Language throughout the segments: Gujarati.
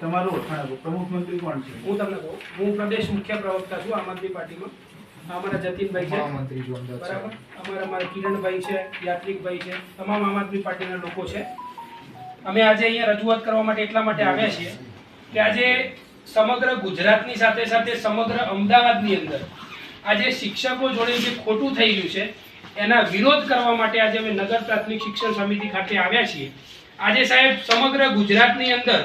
તમારું ઓળખાણ પ્રમુખ મંત્રી કોણ છે? હું તમને કહું. હું પ્રદેશ મુખ્ય પ્રવક્તા છું આમ આદમી પાર્ટીમાં. અમારા જતીનભાઈ છે. મંત્રી બરાબર? અમારા અમારા કિરણભાઈ છે યાત્રિકભાઈ છે તમામ આમ આદમી પાર્ટીના લોકો છે. અમે આજે અહીંયા રજૂઆત કરવા માટે એટલા માટે આવ્યા છીએ કે આજે સમગ્ર ગુજરાતની સાથે સાથે સમગ્ર અમદાવાદની અંદર આજે શિક્ષકો જોડે જે ખોટું થઈ ગયું છે એના વિરોધ કરવા માટે આજે અમે નગર પ્રાથમિક શિક્ષણ સમિતિ ખાતે આવ્યા છીએ. આજે સાહેબ સમગ્ર ગુજરાતની અંદર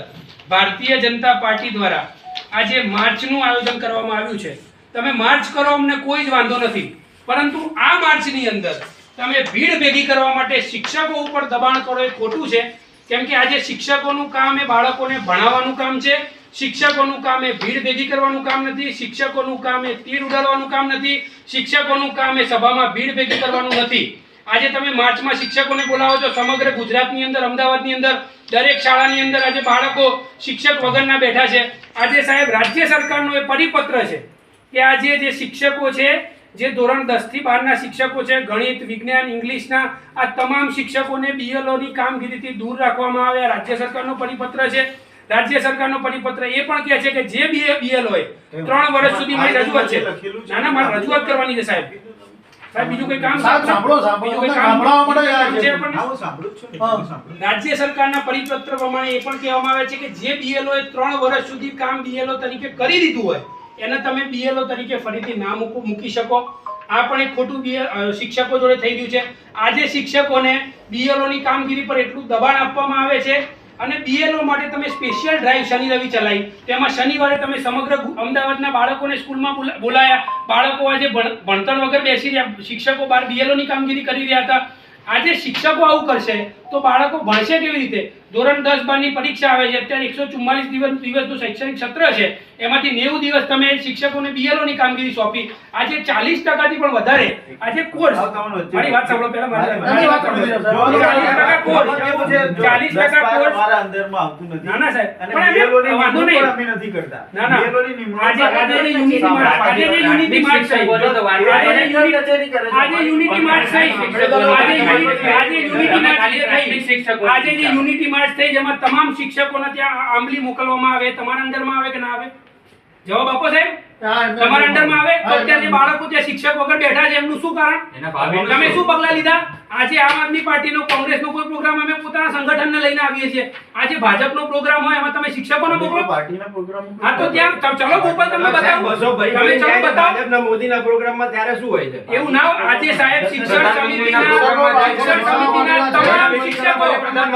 ભારતીય જનતા પાર્ટી દ્વારા આજે માર્ચનું આયોજન કરવામાં આવ્યું છે. તમે માર્ચ કરો અમને કોઈ જ વાંધો નથી. પરંતુ આ માર્ચની અંદર તમે ભીડ ભેગી કરવા માટે શિક્ષકો ઉપર દબાણ કરો એ ખોટું છે. કેમ કે આજે શિક્ષકોનું કામ એ બાળકોને ભણાવવાનું કામ છે. શિક્ષકોનું કામ એ ભીડ ભેગી કરવાનું કામ નથી. શિક્ષકોનું કામ એ તીર ઉડાડવાનું કામ નથી. શિક્ષકોનું કામ એ સભામાં ભીડ ભેગી કરવાનું નથી. આજે તમે માર્ચમાં શિક્ષકોને બોલાવો છો સમગ્ર ગુજરાતની અંદર અમદાવાદની અંદર દરેક શાળાની અંદર આજે બાળકો શિક્ષક વગરના બેઠા છે. આજે સાહેબ રાજ્ય સરકારનો એ પરિપત્ર છે કે આજે જે શિક્ષકો છે જે ધોરણ દસથી બારના શિક્ષકો છે ગણિત વિજ્ઞાન ઇંગ્લિશના આ તમામ શિક્ષકોને બીએલઓની કામગીરીથી દૂર રાખવામાં આવે રાજ્ય સરકારનો પરિપત્ર છે. રાજ્ય સરકારનો પરિપત્ર એ પણ કહે છે કે જે બીએલ હોય ત્રણ વર્ષ સુધી મારી રજૂઆત છે. ના ના મારે રજૂઆત કરવાની છે સાહેબ. સાહેબ બીજું કોઈ કામ સાંભળો, સાંભળો. બીજું કોઈ તમને કામ સાંભળવા માટે છે. સાંભળું છું ને. રાજ્ય સરકારના પરિપત્ર પ્રમાણે એ પણ કહેવામાં આવે છે કે જે બીએલઓ એ ત્રણ વર્ષ સુધી કામ બીએલઓ તરીકે કરી દીધું હોય એને તમે બીએલઓ તરીકે ફરીથી ના મૂકો મૂકી શકો. આ પણ એક ખોટું શિક્ષકો જોડે થઈ ગયું છે. આજે શિક્ષકોને BLO ની કામગીરી પર એટલું દબાણ આપવામાં આવે છે અને બીએલઓ માટે તમે સ્પેશિયલ ડ્રાઈવ શનિ રવિ ચલાવી. તેમાં શનિવારે તમે સમગ્ર અમદાવાદના બાળકોને સ્કૂલમાં બોલાયા. બાળકો આજે ભણતર વગર બેસી રહ્યા. શિક્ષકો બહાર બીએલઓની ની કામગીરી કરી રહ્યા હતા. આજે શિક્ષકો આવું કરશે તો બાળકો ભણશે કેવી રીતે? ધોરણ દસ બારની પરીક્ષા આવે છે. અત્યારે એકસો ચુમ્માલીસ દિવસ દિવસનું શૈક્ષણિક સત્ર છે. એમાંથી નેવું દિવસ તમે શિક્ષકોને બીએલઓની કામગીરી સોંપી. આજે ચાલીસ ટકાથી પણ વધારે. આજે કોર્સ. મારી વાત સાંભળો. પહેલા મારી વાત સાંભળો. કોર્સ કેવું છે, કોર્સ અંદરમાં આવતું નથી. ના, ના, સાહેબ. પણ એમ વાંધો નહીં. અમે નથી કરતા. ના, ના. BLO નિમણૂક આજે આજે યુનિટી માર્ચ આજે યુનિટી માર્ચ થઈ. આજે જે યુનિટી આજે યુનિટી માર્ચ થઈ. આજે આજે યુનિટી માર્ચ જે થઈ. આજે જે યુનિટી માર્ચ થઈ જેમાં તમામ શિક્ષકોને ત્યાં આંબલી મોકલવામાં આવે તમારા અંડરમાં આવે કે ના આવે? જવાબ આપો સાહેબ. તમારા અંડરમાં આવે? તો અત્યારે બાળકો ત્યાં શિક્ષક વગર બેઠા છે એમનું શું કારણ? તમે શું પગલા લીધા? આજે આમ આદમી પાર્ટીનો કોંગ્રેસનો કોઈ પ્રોગ્રામ અમે પોતાના સંગઠનને લઈને આવીએ છીએ આજે ભાજપનો પ્રોગ્રામ હોય એમાં તમે શિક્ષકોનો મોકલો પાર્ટીના પ્રોગ્રામ હા તો ત્યાં ચલો ગોપાલ તમે બતાવો તમે ચલો બતાવો ભાજપના મોદીના પ્રોગ્રામમાં ત્યારે શું હોય છે એવું ના આજે સાહેબ શિક્ષણ સમિતિના શિક્ષણ સમિતિના તમામ શિક્ષકો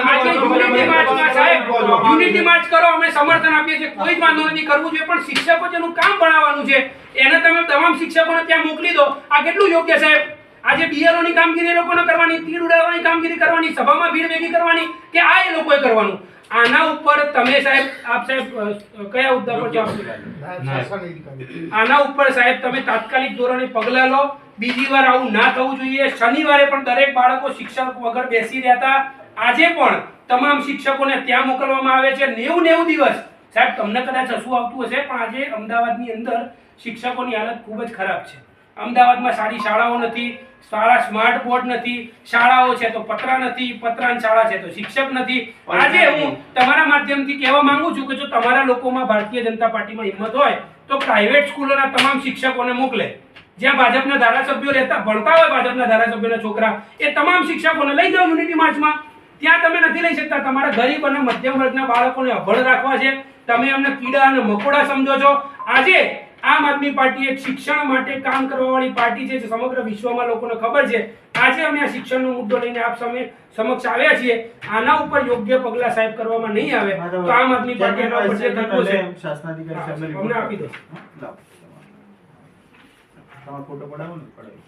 આજે યુનિટી માર્ચમાં સાહેબ યુનિટી માર્ચ કરો અમે સમર્થન આપીએ છીએ કોઈ જ વાંધો નથી કરવું જોઈએ પણ શિક્ષકો જેનું કામ ભણાવવાનું છે એને તમે તમામ શિક્ષકોને ત્યાં મોકલી દો આ કેટલું યોગ્ય સાહેબ આજે BLO કામગીરી લોકોને કરવાની, તીડ ઉડાવવાની કામગીરી કરવાની, સભામાં ભીડ ભેગી કરવાની કે આ એ લોકોએ કરવાનું? આના ઉપર તમે સાહેબ, આપ સાહેબ કયા મુદ્દા પર જવાબ આના ઉપર સાહેબ તમે તાત્કાલિક ધોરણે પગલાં લો. બીજી વાર આવું ના થવું જોઈએ. શનિવારે પણ દરેક બાળકો શિક્ષક વગર બેસી રહેતા. આજે પણ તમામ શિક્ષકોને ત્યાં મોકલવામાં આવે છે. નેવું નેવું દિવસ. સાહેબ, તમને કદાચ હસવું આવતું હશે, પણ આજે અમદાવાદની અંદર શિક્ષકોની હાલત ખૂબ જ ખરાબ છે. અમદાવાદમાં સારી શાળાઓ નથી સારા સ્માર્ટ બોર્ડ નથી શાળાઓ છે તો પતરા નથી પતરાની શાળા છે તો શિક્ષક નથી. આજે હું તમારા માધ્યમથી કહેવા માંગુ છું કે જો તમારા લોકોમાં ભારતીય જનતા પાર્ટીમાં હિંમત હોય તો પ્રાઇવેટ સ્કૂલોના તમામ શિક્ષકોને મોકલે. જ્યાં ભાજપના ધારાસભ્યો રહેતા ભણતા હોય ભાજપના ધારાસભ્યોના છોકરા એ તમામ શિક્ષકોને લઈ જાઓ યુનિટી માર્ચમાં ત્યાં તમે નથી લઈ શકતા. તમારા ગરીબ અને મધ્યમ વર્ગના બાળકોને અભણ રાખવા છે. તમે અમને કીડા અને મકોડા સમજો છો. આજે આમ આદમી પાર્ટી એક શિક્ષણ માટે કામ કરવા વાળી પાર્ટી છે જે સમગ્ર વિશ્વમાં લોકોને ખબર છે. આજે અમે આ શિક્ષણનો મુદ્દો લઈને આપ સામે સમક્ષ આવ્યા છીએ. આના ઉપર યોગ્ય પગલા સાહેબ કરવામાં નહીં આવે તો આમ આદમી પાર્ટી એના ઉપર જે થતું છે. શાસનાધિકારી સાહેબને આપી દો. તમારો ફોટો પડાવો ને પડાવી.